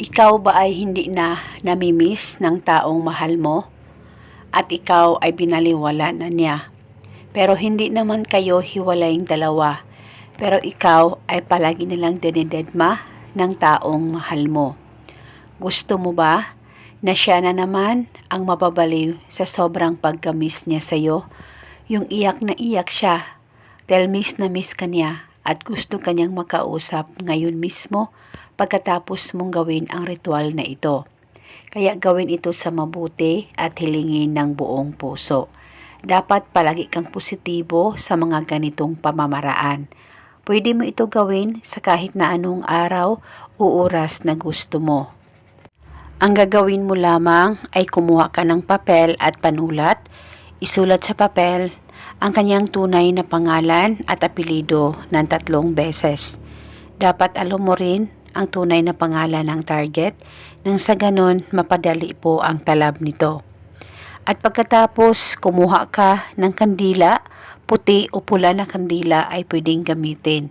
Ikaw ba ay hindi na namimiss ng taong mahal mo? At ikaw ay binaliwala na niya. Pero hindi naman kayo hiwalayng dalawa. Pero ikaw ay palagi nilang dinidedma ng taong mahal mo. Gusto mo ba na siya na naman ang mababaliw sa sobrang pagkamis niya sa'yo? Yung iyak na iyak siya dahil miss na miss ka niya at gusto kanyang makausap ngayon mismo pagkatapos mong gawin ang ritual na ito. Kaya gawin ito sa mabuti at hilingin ng buong puso. Dapat palagi kang positibo sa mga ganitong pamamaraan. Pwede mo ito gawin sa kahit na anong araw o oras na gusto mo. Ang gagawin mo lamang ay kumuha ka ng papel at panulat, isulat sa papel ang kanyang tunay na pangalan at apelido ng tatlong beses. Dapat alam mo rin ang tunay na pangalan ng target nang sa ganon mapadali po ang talab nito. At pagkatapos kumuha ka ng kandila, puti o pula na kandila ay pwedeng gamitin.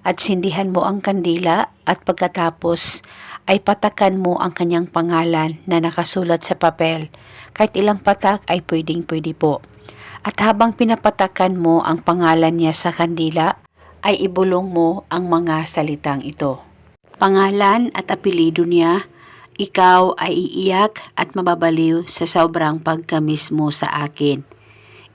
At sindihan mo ang kandila at pagkatapos ay patakan mo ang kanyang pangalan na nakasulat sa papel. Kahit ilang patak ay pwedeng pwede po. At habang pinapatakan mo ang pangalan niya sa kandila, ay ibulong mo ang mga salitang ito. Pangalan at apelido niya, ikaw ay iiyak at mababaliw sa sobrang pagkamis mo sa akin.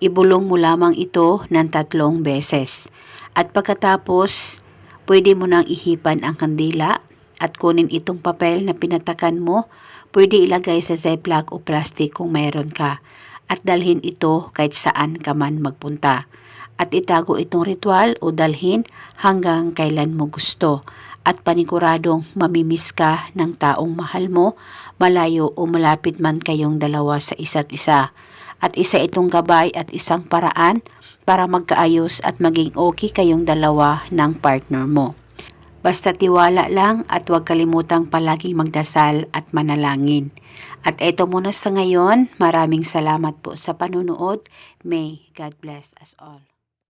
Ibulong mo lamang ito ng tatlong beses. At pagkatapos, pwede mo nang ihipan ang kandila at kunin itong papel na pinatakan mo, pwede ilagay sa ziploc o plastic kung mayroon ka at dalhin ito kahit saan ka man magpunta. At itago itong ritual o dalhin hanggang kailan mo gusto at paniguradong mamimiss ka ng taong mahal mo, malayo o malapit man kayong dalawa sa isa't isa. At isa itong gabay at isang paraan para magkaayos at maging okay kayong dalawa ng partner mo. Basta tiwala lang at huwag kalimutang palaging magdasal at manalangin. At eto muna sa ngayon, maraming salamat po sa panunood. May God bless us all.